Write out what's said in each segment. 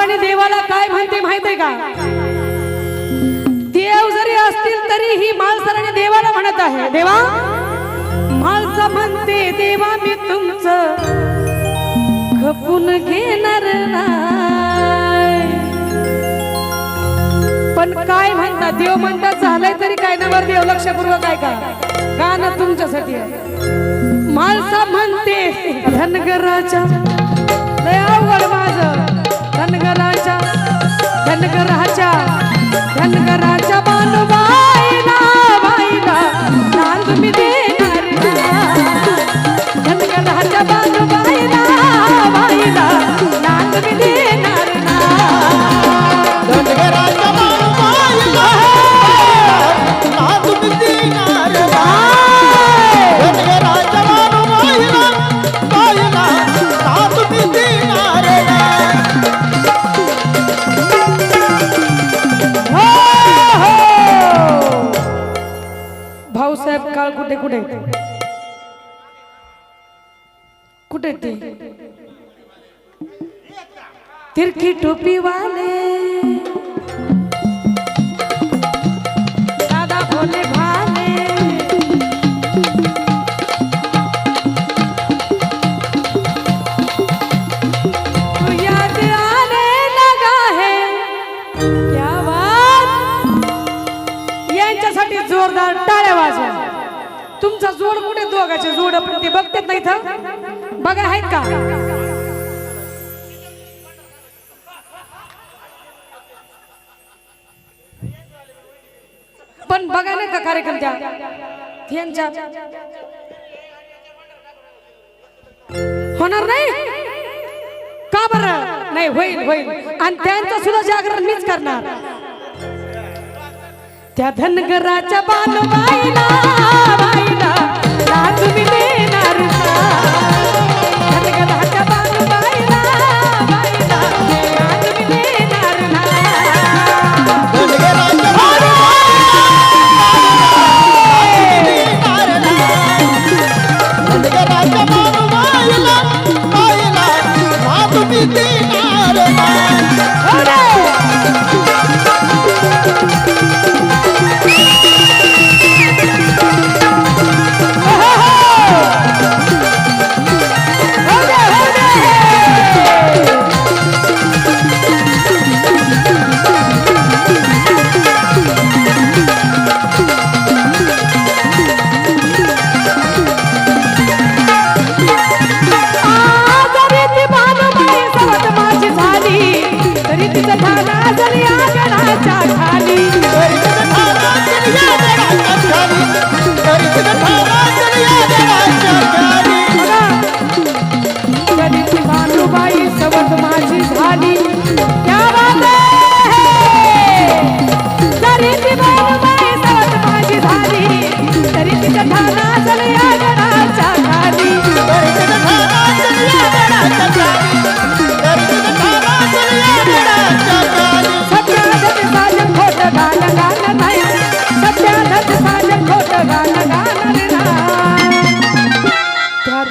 लोकांनी देवाला काय म्हणते माहीत आहे का? देव जरी असतील तरी ही माणसाने देवाला म्हणत आहे. देवा माणसा म्हणते देवा मी तुमच खपून घेणार पण काय म्हणतात? देव म्हणतात झालंय तरी काय नवर देव लक्षपूर्वक आहे का गाणं तुमच्यासाठी माणसा म्हणते कुठे? कुठे ते? तिरकी टोपी वाले दादा भोले भाले बघा आहेत का? पण बघा नाही का कार्यकर्त्या यांच्या होणार नाही? का बर? नाही होईल होईल. आणि त्यांचं सुद्धा जागरण मीच करणार. त्या धनगराच्या बालबाईला Para tomar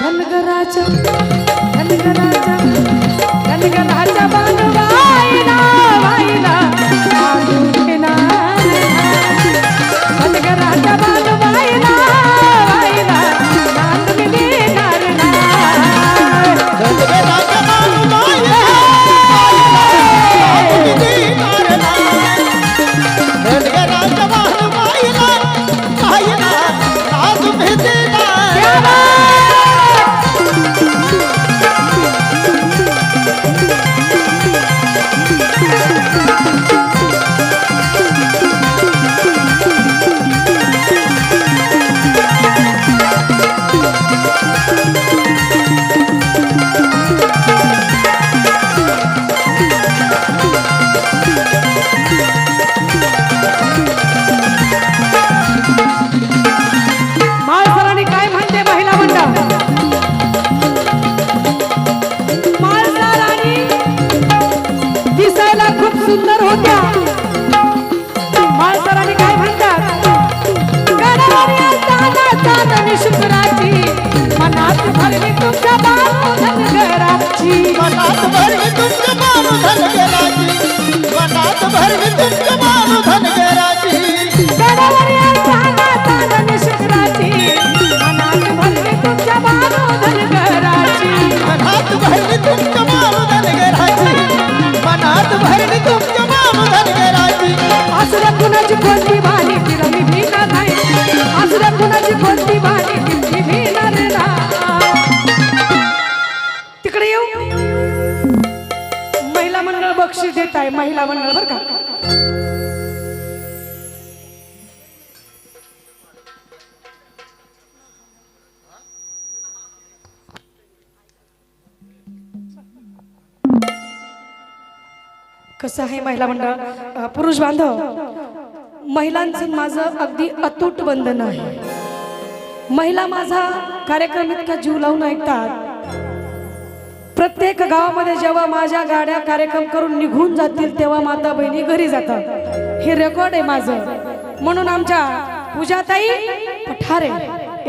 धनगराचा धनगराचा Thank you. कसं आहे महिला मंडळ? पुरुष बांधव महिलांचं माझं अगदी अतूट बंधन आहे. महिला माझा कार्यक्रम इतका जीव लावून ऐकतात. प्रत्येक गावामध्ये जेव्हा माझ्या गाड्या कार्यक्रम करून निघून जातील तेव्हा माता बहिणी घरी जातात. हे रेकॉर्ड आहे माझं. म्हणून आमच्या पूजाताई पठारे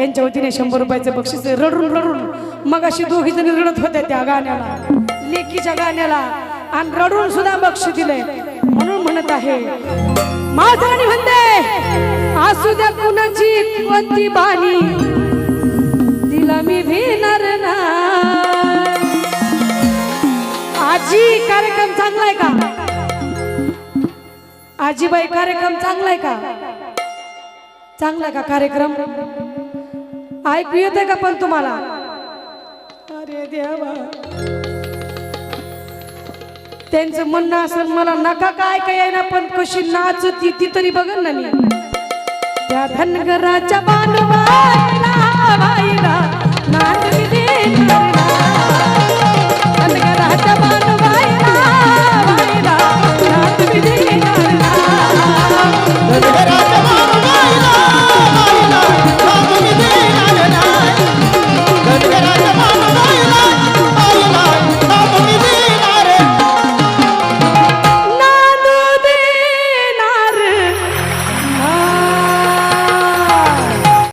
यांच्या वतीने शंभर रुपयाचे बक्षीस रडून रडून मग अशी दोघी जणी रडत होत्या त्या गाण्याला. लेकीच्या गाण्याला. आणि रडून सुद्धा बक्ष दिले म्हणून म्हणत आहे माझं आणि म्हणते असू द्या कुणाची कोणती बाणी. तिला मी भिणार ना आजी कार्यक्रम चांगला आहे का? आजीबाई कार्यक्रम चांगला आहे का? चांगला आहे का कार्यक्रम? ऐकू येते का पण तुम्हाला? अरे देवा. त्यांचं म्हणणं असेल मला नका काय काय ना पण कशी नाचती ती तरी बघन ना मी. त्या धनगराच्या बांधवा